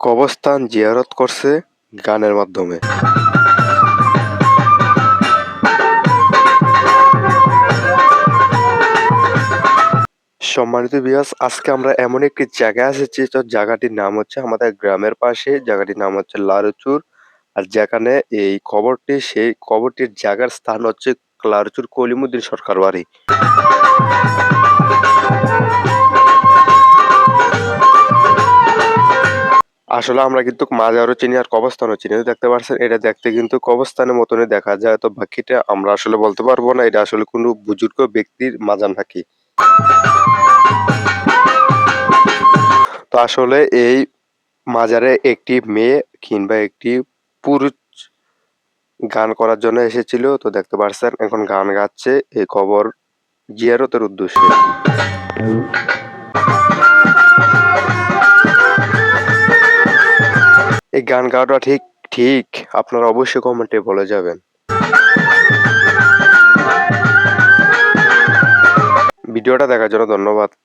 কবরস্থান জিয়ারত করছে গানের মাধ্যমে। সম্মানিত বিয়াস আজকে আমরা এমন একটি জায়গায় এসেছি, তো জায়গাটির নাম হচ্ছে আমাদের গ্রামের পাশে, জায়গাটির নাম হচ্ছে লারুচুর আর যেখানে এই কবরটি, সেই কবরটির জায়গার স্থান হচ্ছে লারুচুর কলিমুদ্দিন সরকার বাড়ি আসলে আমরা কিন্তু মাজারও চিনি আর কবরস্থানও চিনি। দেখতে পাচ্ছেন এটা দেখতে কিন্তু কবরস্থানের মতনই দেখা যায়। তো বাকিটা আমরা আসলে বলতে পারব না। এটা আসলে কোনো বুজুর্গ ব্যক্তির মাজার নাকি? তো আসলে এই মাজারে একটি মেয়ে কিংবা একটি পুরুষ গান করার জন্য এসেছিল। তো দেখতে পাচ্ছেন এখন গান গাচ্ছে এই কবর জিয়ারতের উদ্দেশ্যে। এই গান গাওয়াটা ঠিক ঠিক। আপনারা অবশ্যই কমেন্টে বলে যাবেন। ভিডিওটা দেখার জন্য ধন্যবাদ।